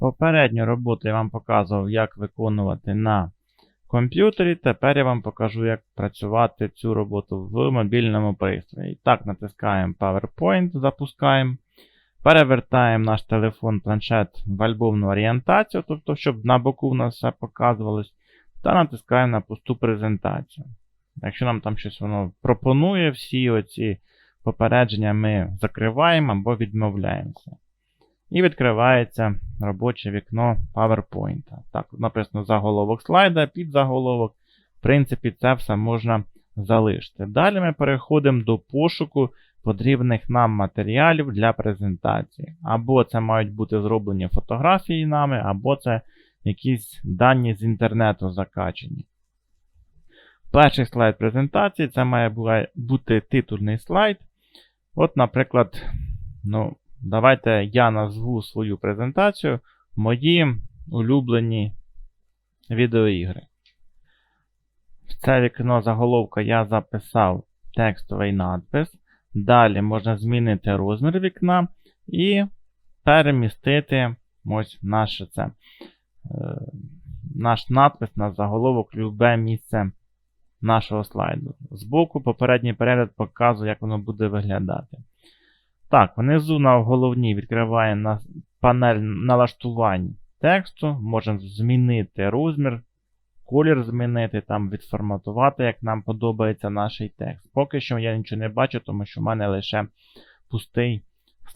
Попередню роботу я вам показував, як виконувати на комп'ютері. Тепер я вам покажу, як працювати цю роботу в мобільному пристрої. Так, натискаємо PowerPoint, запускаємо. Перевертаємо наш телефон планшет в альбомну орієнтацію, тобто, щоб на боку у нас все показувалось. Та натискаємо на пусту презентацію. Якщо нам там щось воно пропонує, всі оці попередження ми закриваємо або відмовляємося. І відкривається робоче вікно PowerPoint. Так, написано заголовок слайда, під заголовок. В принципі, це все можна залишити. Далі ми переходимо до пошуку потрібних нам матеріалів для презентації. Або це мають бути зроблені фотографії нами, або це якісь дані з інтернету закачені. Перший слайд презентації це має бути титульний слайд. От, наприклад, ну, давайте я назву свою презентацію мої улюблені відеоігри. В це вікно заголовка я записав текстовий надпис. Далі можна змінити розмір вікна і перемістити ось наше це, е, наш надпис на заголовок любе місце нашого слайду. Збоку попередній перегляд показує, як воно буде виглядати. Так, внизу на головній відкриває на панель налаштувань тексту. Можемо змінити розмір, колір змінити, там відформатувати, як нам подобається наш текст. Поки що я нічого не бачу, тому що в мене лише пустий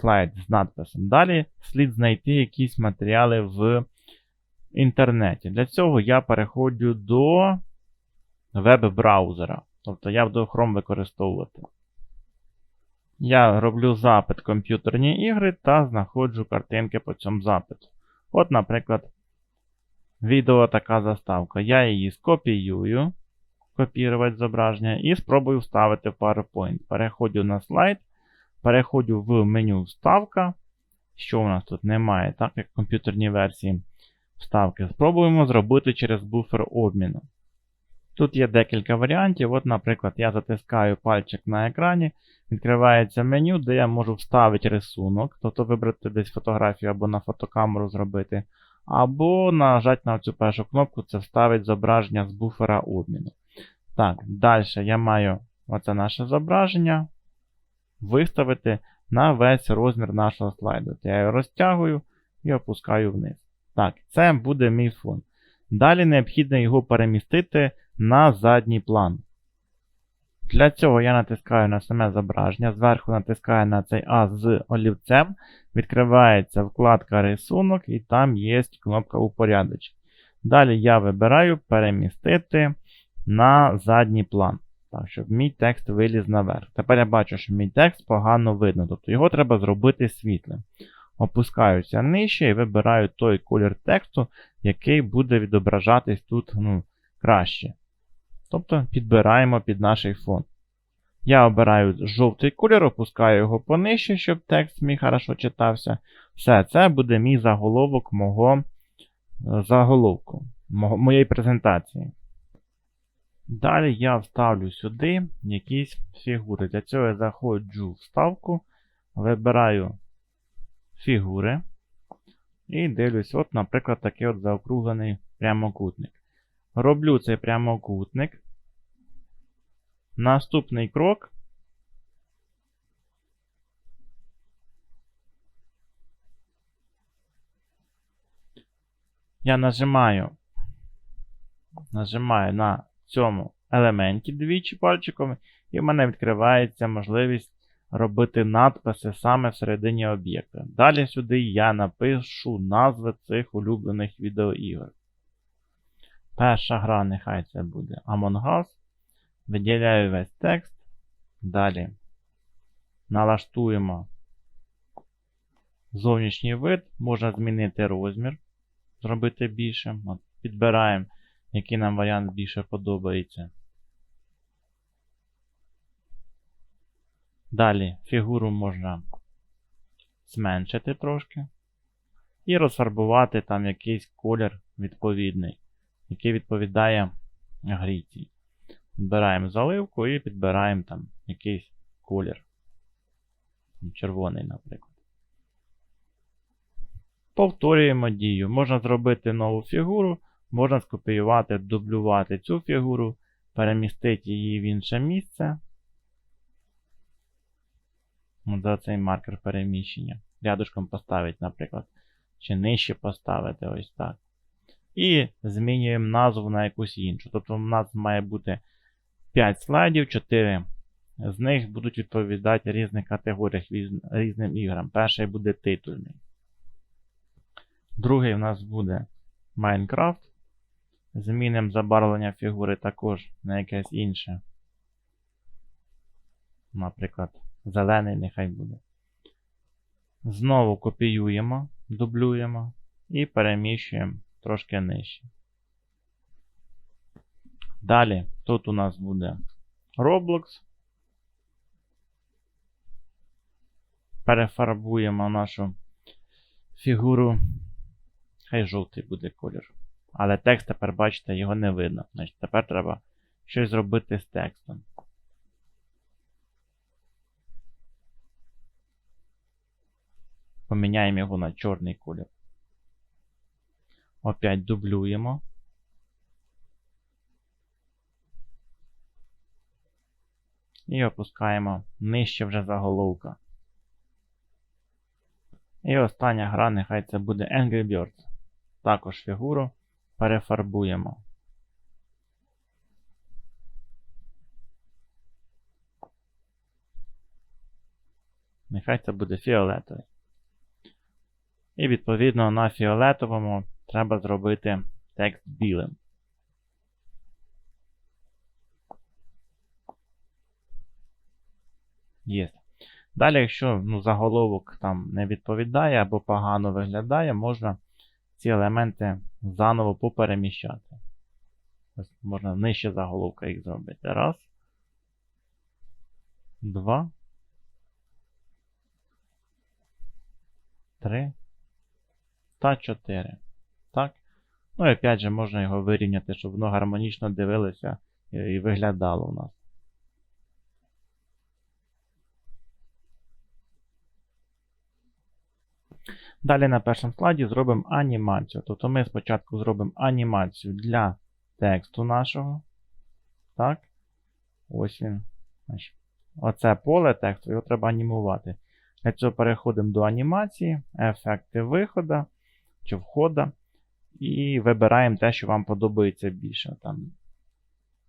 слайд з надписом. Далі слід знайти якісь матеріали в інтернеті. Для цього я переходжу до веб-браузера. Тобто я буду Chrome використовувати. Я роблю запит комп'ютерні ігри та знаходжу картинки по цьому запиту. От, наприклад, відео така заставка. Я її скопіюю, копірувати зображення, і спробую вставити в PowerPoint. Переходжу на слайд, переходжу в меню Вставка. Що у нас тут немає, так, як в комп'ютерній версії вставки. Спробуємо зробити через буфер обміну. Тут є декілька варіантів. От, Наприклад, я затискаю пальчик на екрані, відкривається меню, де я можу вставити рисунок, тобто вибрати десь фотографію або на фотокамеру зробити. Або нажати на цю першу кнопку це вставить зображення з буфера обміну. Так, далі я маю оце наше зображення виставити на весь розмір нашого слайду. Я його розтягую і опускаю вниз. Так, це буде мій фон. Далі необхідно його перемістити на задній план. Для цього я натискаю на саме зображення, зверху натискаю на цей А з олівцем, відкривається вкладка рисунок, і там є кнопка упорядочення. Далі я вибираю перемістити на задній план. Так, щоб мій текст виліз наверх. Тепер я бачу, що мій текст погано видно, тобто його треба зробити світлим. Опускаюся нижче і вибираю той колір тексту, який буде відображатись тут ну, краще. Тобто підбираємо під наш фон. Я обираю жовтий колір, опускаю його понижче, щоб текст мій хорошо читався. Все, це буде мій заголовок мого е, заголовку, мого, моєї презентації. Далі я вставлю сюди якісь фігури. Для цього я заходжу в вставку, вибираю фігури. І дивлюсь, от, наприклад, такий от заокруглений прямокутник. Роблю цей прямокутник. Наступний крок. Я нажимаю, нажимаю на цьому елементі двічі пальчиком, і в мене відкривається можливість робити надписи саме всередині об'єкта. Далі сюди я напишу назви цих улюблених відеоігор. Перша гра, нехай це буде Among Us. Виділяю весь текст. Далі налаштуємо зовнішній вид, можна змінити розмір, зробити більше. От, Підбираємо, який нам варіант більше подобається. Далі фігуру можна зменшити трошки. І розфарбувати там якийсь колір відповідний, який відповідає грі Збираємо заливку і підбираємо там якийсь колір. Червоний, наприклад. Повторюємо дію. Можна зробити нову фігуру, можна скопіювати, дублювати цю фігуру, перемістити її в інше місце. За цей маркер переміщення. Рядочком поставити, наприклад. Чи нижче поставити ось так. І змінюємо назву на якусь іншу. Тобто, у нас має бути 5 слайдів, 4 з них будуть відповідати різних категоріях різним іграм. Перший буде титульний. Другий у нас буде Майнкрафт. Змінимо забарвлення фігури також на якесь інше. Наприклад, зелений нехай буде. Знову копіюємо, дублюємо і переміщуємо трошки нижче. Далі тут у нас буде Roblox. Перефарбуємо нашу фігуру. Хай жовтий буде колір. Але текст тепер, бачите, його не видно. Значить, тепер треба щось зробити з текстом. Поміняємо його на чорний колір. Опять дублюємо. І опускаємо нижче вже заголовка. І остання гра, нехай це буде Angry Birds. Також фігуру перефарбуємо. Нехай це буде фіолетовий. І відповідно на фіолетовому треба зробити текст білим. Є. Далі, якщо ну, заголовок там не відповідає або погано виглядає, можна ці елементи заново попереміщати. Ось Можна нижче заголовка їх зробити. Раз. Два. Три. Та чотири. Так. Ну і опять же можна його вирівняти, щоб воно гармонічно дивилося і виглядало у нас. Далі на першому слайді зробимо анімацію. Тобто ми спочатку зробимо анімацію для тексту нашого. Так. Ось він. Оце поле тексту, його треба анімувати. Для цього переходимо до анімації, ефекти виходу чи входу. І вибираємо те, що вам подобається більше. Там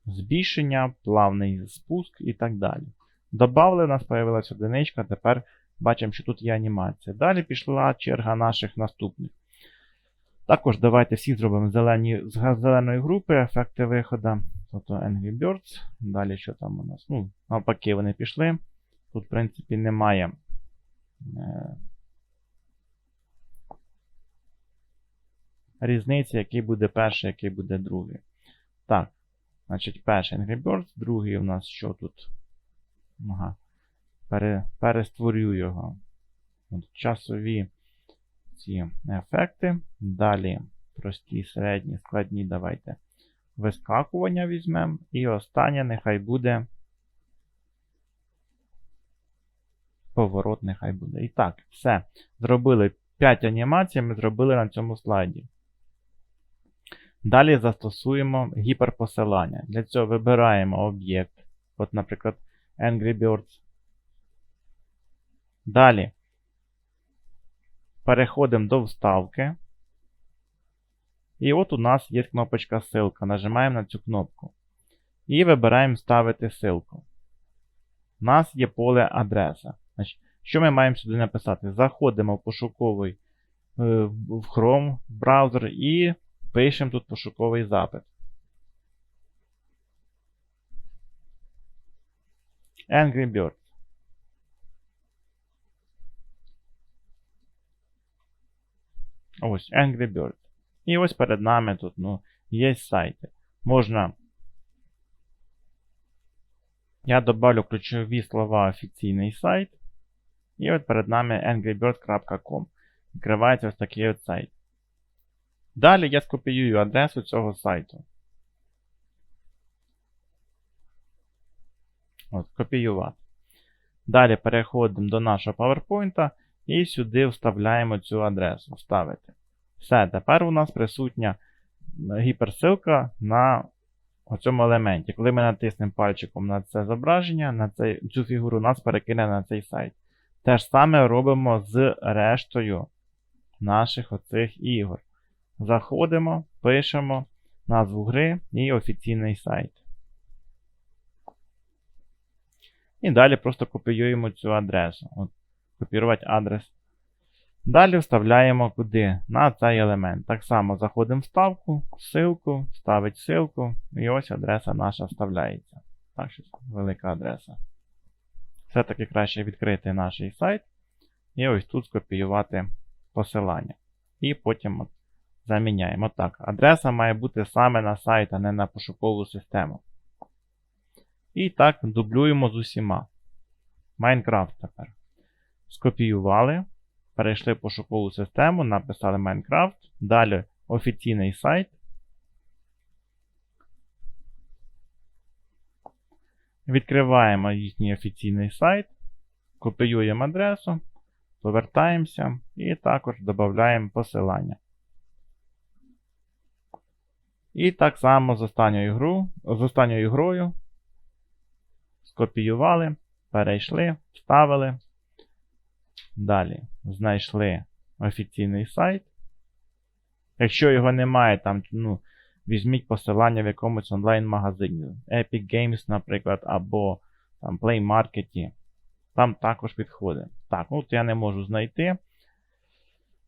Збільшення, плавний спуск і так далі. Добавили, у нас з'явилася одиничка, тепер Бачимо, що тут є анімація. Далі пішла черга наших наступних. Також давайте всі зробимо зелені, з зеленої групи ефекти виходу. Тобто Angry Birds. Далі що там у нас? Ну, Навпаки, вони пішли. Тут, в принципі, немає. Різниці, який буде перший, який буде другий. Так, значить, перший Angry Birds, другий у нас що тут? Ага пере, перестворю його. От, Часові ці ефекти. Далі прості, середні, складні, давайте вискакування візьмемо. І останнє нехай буде. Поворот нехай буде. І так, все. Зробили 5 анімацій, ми зробили на цьому слайді. Далі застосуємо гіперпосилання. Для цього вибираємо об'єкт. От, наприклад, Angry Birds. Далі переходимо до вставки. І от у нас є кнопочка ссылка. Нажимаємо на цю кнопку. І вибираємо Вставити ссылку. У нас є поле адреса. Що ми маємо сюди написати? Заходимо в пошуковий е, в Chrome браузер і пишемо тут пошуковий запит. Angry Birds. Ось Angry Bird. І ось перед нами тут ну, є сайти. Можна. Я добавлю ключові слова офіційний сайт. І от перед нами angrybird.com. Відкривається ось такий от сайт. Далі я скопіюю адресу цього сайту. От, Копіювати. Далі переходимо до нашого PowerPoint І сюди вставляємо цю адресу. Вставити. Все, тепер у нас присутня гіперсилка на цьому елементі. Коли ми натиснемо пальчиком на це зображення, на цей, цю фігуру, нас перекине на цей сайт. Те ж саме робимо з рештою наших оцих ігор. Заходимо, пишемо назву гри і офіційний сайт. І далі просто копіюємо цю адресу. От, Копірувати адрес. Далі вставляємо куди? На цей елемент. Так само заходимо в ставку, ссылку, ставить ссылку, і ось адреса наша вставляється. Так, щось велика адреса. Все-таки краще відкрити наш сайт. І ось тут скопіювати посилання. І потім от заміняємо. Так, адреса має бути саме на сайт, а не на пошукову систему. І так, дублюємо з усіма. Майнкрафт тепер. Скопіювали. Перейшли в пошукову систему, написали Minecraft. Далі офіційний сайт. Відкриваємо їхній офіційний сайт. Копіюємо адресу. Повертаємося і також додаємо посилання. І так само з останньою, гру, з останньою грою скопіювали, перейшли, вставили. Далі знайшли офіційний сайт. Якщо його немає, там, ну, візьміть посилання в якомусь онлайн-магазині. Epic Games, наприклад, або там, Play Market. Там також підходить. Так, от я не можу знайти.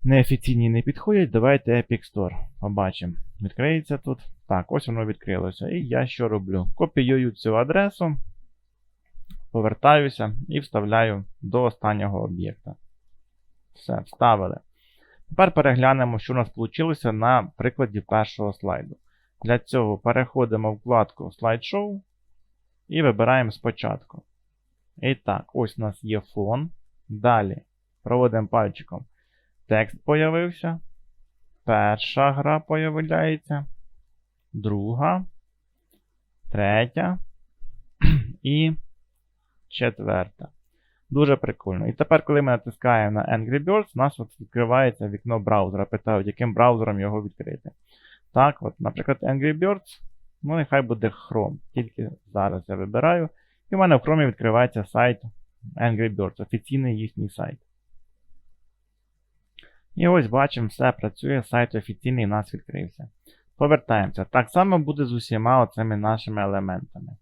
Неофіційні не підходять. Давайте Epic Store. Побачимо. Відкриється тут. Так, ось воно відкрилося. І я що роблю? Копіюю цю адресу, повертаюся і вставляю до останнього об'єкта. Все, вставили. Тепер переглянемо, що у нас вийшло на прикладі першого слайду. Для цього переходимо в вкладку слайд-шоу і вибираємо спочатку. І так, ось у нас є фон. Далі проводимо пальчиком. Текст появився. Перша гра появляється. Друга. Третя. І четверта. Дуже прикольно. І тепер, коли ми натискаємо на Angry Birds, у нас от відкривається вікно браузера. Питають, яким браузером його відкрити. Так, от, наприклад, Angry Birds. Ну, нехай буде Chrome. Тільки зараз я вибираю. І в мене в Chrome відкривається сайт Angry Birds, офіційний їхній сайт. І ось бачимо, все працює, сайт офіційний у нас відкрився. Повертаємося. Так само буде з усіма оцими нашими елементами.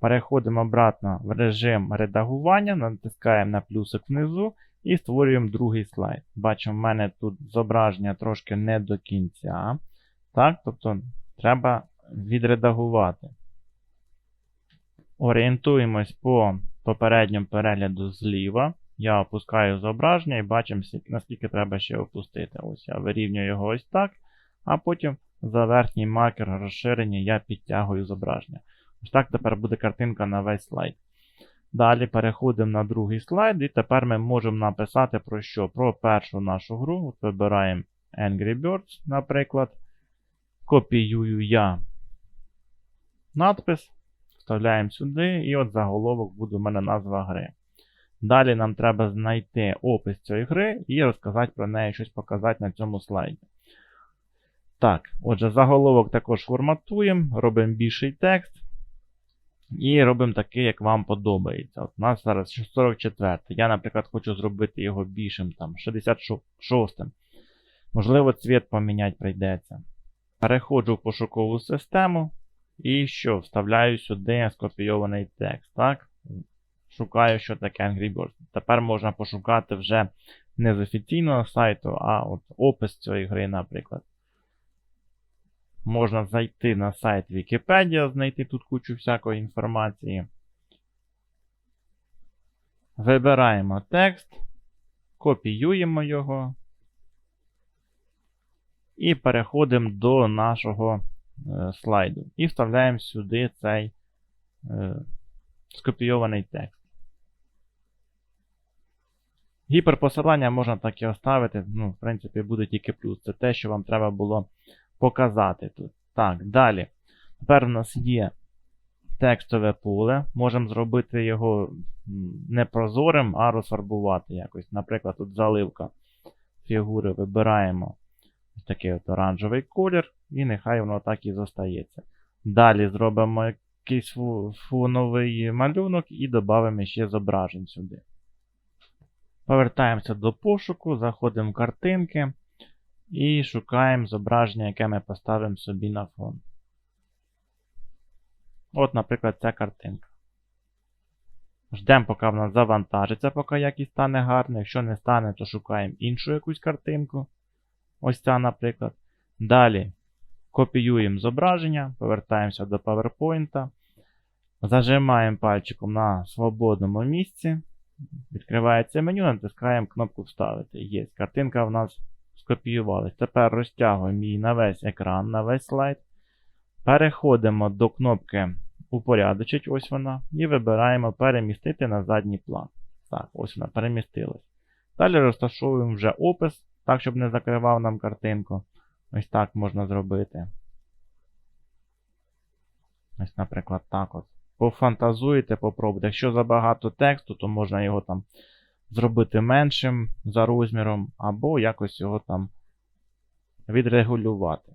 Переходимо обратно в режим редагування, натискаємо на плюсик внизу і створюємо другий слайд. Бачимо, в мене тут зображення трошки не до кінця. Так, Тобто треба відредагувати. Орієнтуємось по попередньому перегляду зліва. Я опускаю зображення і бачимо, наскільки треба ще опустити. Ось Я вирівнюю його ось так. А потім за верхній маркер розширення я підтягую зображення. Ось так тепер буде картинка на весь слайд. Далі переходимо на другий слайд, і тепер ми можемо написати про що? Про першу нашу гру. От Вибираємо Angry Birds, наприклад. Копіюю я надпис. Вставляємо сюди, і от заголовок буде у мене назва гри. Далі нам треба знайти опис цієї гри і розказати про неї щось показати на цьому слайді. Так, отже, заголовок також форматуємо, робимо більший текст. І робимо такий, як вам подобається. От У нас зараз 44. Я, наприклад, хочу зробити його більшим, там, 66. Можливо, цвіт поміняти прийдеться. Переходжу в пошукову систему. І що? Вставляю сюди скопійований текст. так? Шукаю, що таке Angry Birds. Тепер можна пошукати вже не з офіційного сайту, а от опис цієї гри, наприклад. Можна зайти на сайт Wikipedia, знайти тут кучу всякої інформації. Вибираємо текст, копіюємо його і переходимо до нашого е, слайду. І вставляємо сюди цей е, скопійований текст. Гіперпосилання можна так і оставити. Ну, в принципі, буде тільки плюс. Це те, що вам треба було показати тут. Так, далі. Тепер у нас є текстове поле. Можемо зробити його непрозорим, а розфарбувати якось. Наприклад, тут заливка фігури вибираємо ось такий от оранжевий колір, і нехай воно так і зостається. Далі зробимо якийсь фоновий малюнок і додамо ще зображень сюди. Повертаємося до пошуку, заходимо в картинки і шукаємо зображення, яке ми поставимо собі на фон. От, наприклад, ця картинка. Ждемо, поки вона завантажиться, поки якість стане гарна. Якщо не стане, то шукаємо іншу якусь картинку. Ось ця, наприклад. Далі копіюємо зображення, повертаємося до PowerPoint. Зажимаємо пальчиком на свободному місці. Відкривається меню, натискаємо кнопку Вставити. Є. Картинка в нас скопіювалась. Тепер розтягуємо її на весь екран, на весь слайд. Переходимо до кнопки Упорядочить, ось вона. І вибираємо перемістити на задній план. Так, ось вона перемістилась. Далі розташовуємо вже опис, так, щоб не закривав нам картинку. Ось так можна зробити. Ось, наприклад, так от. Пофантазуєте, попробуйте. Якщо забагато тексту, то можна його там зробити меншим за розміром, або якось його там відрегулювати.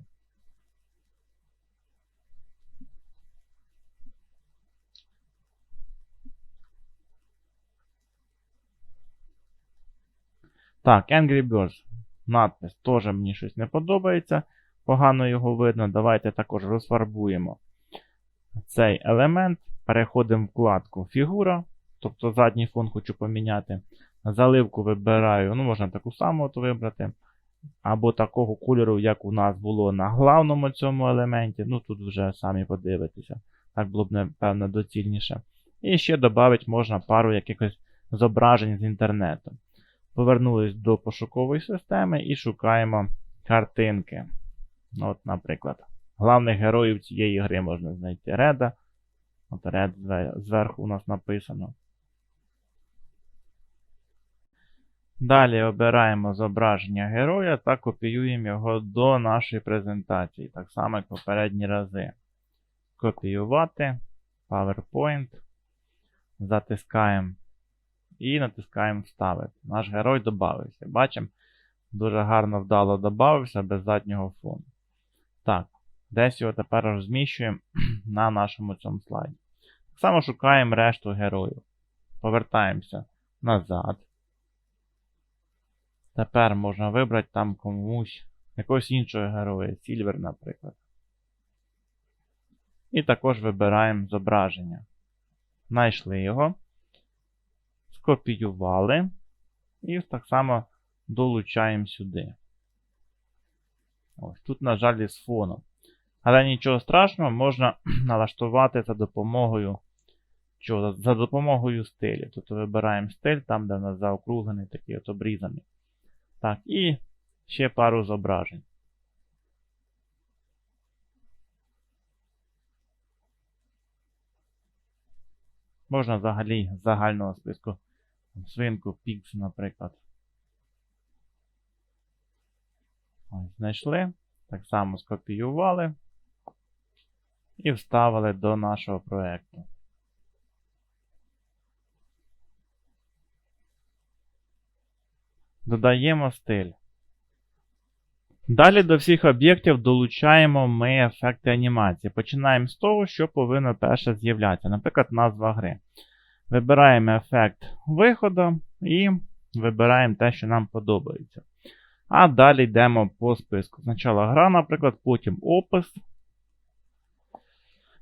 Так, Angry Birds. Надпис теж мені щось не подобається. Погано його видно. Давайте також розфарбуємо цей елемент. Переходимо в вкладку Фігура. Тобто задній фон хочу поміняти. Заливку вибираю, ну, можна таку саму от вибрати. Або такого кольору, як у нас було на главному цьому елементі. Ну, тут вже самі подивитеся. Так було б, напевно, доцільніше. І ще додати можна пару якихось зображень з інтернету. Повернулись до пошукової системи і шукаємо картинки. От, Наприклад, главних героїв цієї гри можна знайти Реда. От Ред зверху у нас написано. Далі обираємо зображення героя та копіюємо його до нашої презентації. Так само, як попередні рази. Копіювати, PowerPoint. Затискаємо і натискаємо Вставити. Наш герой додався. Бачимо, дуже гарно вдало додався без заднього фону. Так, десь його тепер розміщуємо на нашому цьому слайді. Так само шукаємо решту героїв. Повертаємося назад. Тепер можна вибрати там комусь якогось іншого героя, Сільвер, наприклад. І також вибираємо зображення. Знайшли його скопіювали і так само долучаємо сюди. Ось Тут, на жаль, з фоном. Але нічого страшного, можна налаштувати за допомогою що, за допомогою стилю. Тут вибираємо стиль, там, де в нас заокруглений, такий от обрізаний. Так, і ще пару зображень. Можна взагалі з загального списку свинку Pix, наприклад. Ось, Знайшли. Так само скопіювали і вставили до нашого проєкту. Додаємо стиль. Далі до всіх об'єктів долучаємо ми ефекти анімації. Починаємо з того, що повинно перше з'являтися. Наприклад, назва гри. Вибираємо ефект виходу і вибираємо те, що нам подобається. А далі йдемо по списку. Спочатку гра, наприклад, потім опис.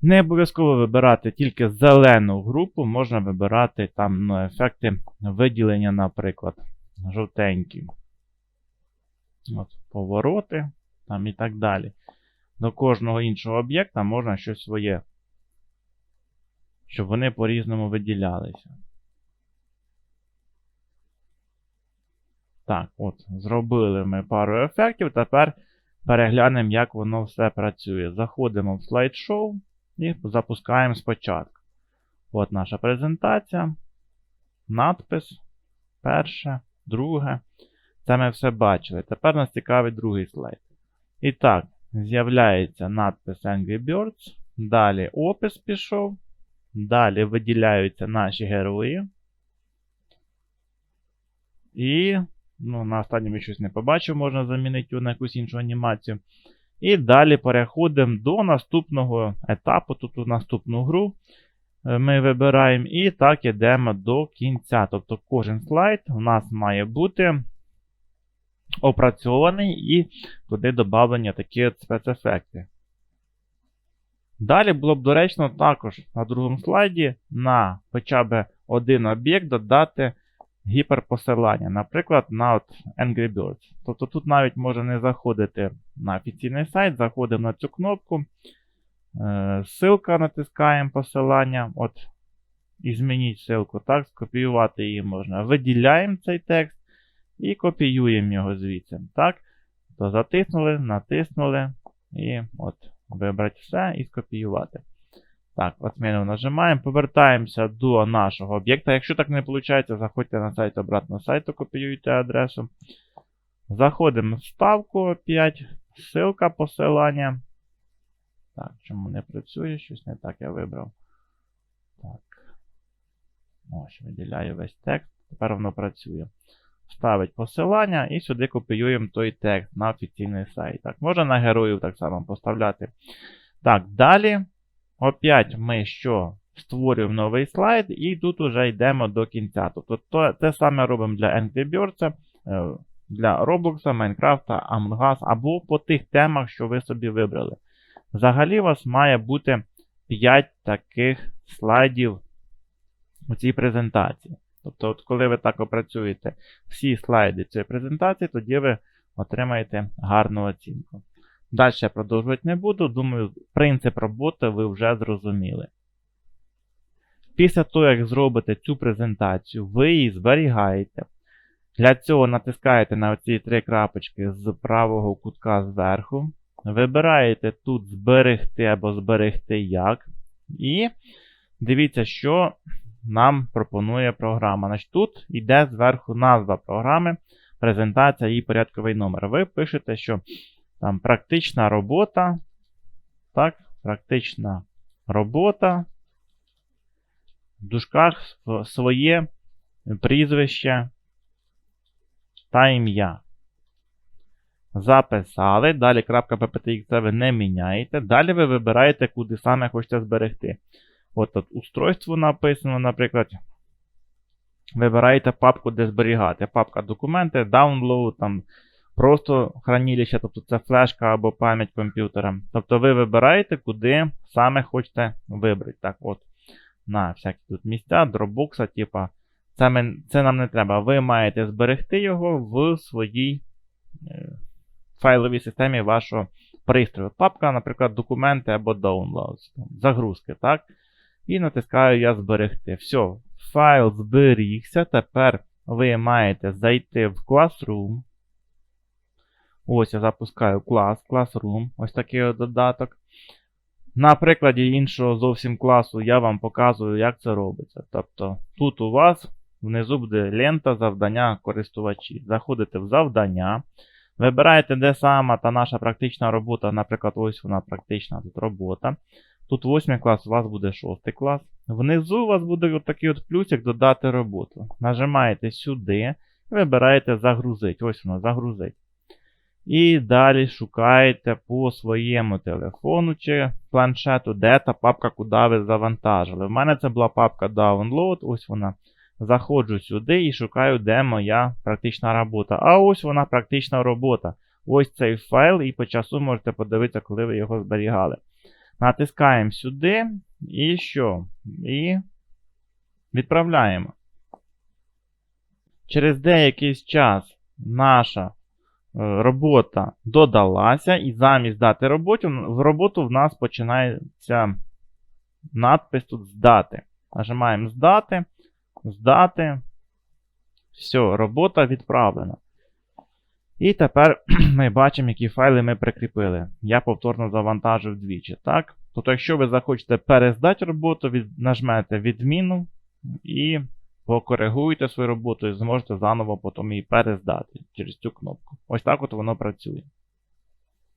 Не обов'язково вибирати тільки зелену групу, можна вибирати там ну, ефекти виділення, наприклад, жовтенькі. От, Повороти там і так далі. До кожного іншого об'єкта можна щось своє щоб вони по-різному виділялися. Так, от, зробили ми пару ефектів. Тепер переглянемо, як воно все працює. Заходимо в слайд-шоу і запускаємо спочатку. От наша презентація. Надпис. Перше, друге. Це ми все бачили. Тепер нас цікавить другий слайд. І так, з'являється надпис Angry Birds. Далі опис пішов. Далі виділяються наші герої. І ну, на останньому щось не побачив, можна замінити на якусь іншу анімацію. І далі переходимо до наступного етапу, тут у наступну гру ми вибираємо. І так йдемо до кінця. Тобто кожен слайд у нас має бути опрацьований і туди додавлені такі спецефекти. Далі було б доречно також на другому слайді на хоча б один об'єкт додати гіперпосилання, наприклад, на от Angry Birds. Тобто тут навіть може не заходити на офіційний сайт, заходимо на цю кнопку. Е, Силка натискаємо посилання. От, і змініть ссылку, так, скопіювати її можна. Виділяємо цей текст і копіюємо його звідси. Так, то затиснули, натиснули і от, вибрати все і скопіювати. Так, отміну нажимаємо, повертаємося до нашого об'єкта. Якщо так не виходить, заходьте на сайт обратно сайту, копіюйте адресу. Заходимо в вставку опять. Ссылка, посилання. Так, чому не працює? Щось не так я вибрав. Так. Ось, виділяю весь текст. Тепер воно працює. Вставить посилання і сюди копіюємо той текст на офіційний сайт. Так, можна на героїв так само поставляти. Так, далі. Опять ми що? Створюємо новий слайд, і тут уже йдемо до кінця. Тобто то, те саме робимо для Angry Birds, е, для Roblox, Minecraft, Among Us, або по тих темах, що ви собі вибрали. Взагалі, у вас має бути 5 таких слайдів у цій презентації. Тобто, от коли ви так опрацюєте всі слайди цієї презентації, тоді ви отримаєте гарну оцінку. Далі продовжувати не буду. Думаю, принцип роботи ви вже зрозуміли. Після того, як зробите цю презентацію, ви її зберігаєте. Для цього натискаєте на оці три крапочки з правого кутка зверху. Вибираєте тут зберегти або зберегти як. І дивіться, що нам пропонує програма. Значить, Тут йде зверху назва програми, презентація і порядковий номер. Ви пишете, що там практична робота. Так, практична робота. В дужках своє прізвище та ім'я. Записали. Далі PPTX ви не міняєте. Далі ви вибираєте, куди саме хочете зберегти. От тут устройство написано, наприклад. Вибираєте папку, де зберігати. Папка документи, download, там просто хранилище, тобто це флешка або пам'ять комп'ютера. Тобто ви вибираєте, куди саме хочете вибрати. Так, от, на всякі тут місця, дропбокса, типа. Це, це нам не треба. Ви маєте зберегти його в своїй е, файловій системі вашого пристрою. Папка, наприклад, документи або downloads, загрузки. так? І натискаю я зберегти. Все, файл зберігся. Тепер ви маєте зайти в Classroom. Ось я запускаю клас, Classroom, ось такий додаток. На прикладі іншого зовсім класу я вам показую, як це робиться. Тобто, тут у вас внизу буде лента завдання користувачі. Заходите в завдання. Вибираєте, де сама та наша практична робота. Наприклад, ось вона практична тут робота. Тут 8 клас, у вас буде 6 клас. Внизу у вас буде такий от плюсик додати роботу. Нажимаєте сюди, вибираєте загрузити. Ось воно загрузить. І далі шукаєте по своєму телефону чи планшету, де та папка, куди ви завантажили. У мене це була папка Download, ось вона. Заходжу сюди і шукаю, де моя практична робота. А ось вона практична робота. Ось цей файл, і по часу можете подивитися, коли ви його зберігали. Натискаємо сюди. І що? І відправляємо. Через деякий час наша робота додалася, і замість дати роботу, в роботу в нас починається надпис тут здати. Нажимаємо здати, здати. Все, робота відправлена. І тепер ми бачимо, які файли ми прикріпили. Я повторно завантажив двічі. так? Тобто, якщо ви захочете перездати роботу, від, нажмете відміну і покоригуєте свою роботу і зможете заново потім її перездати через цю кнопку. Ось так от воно працює.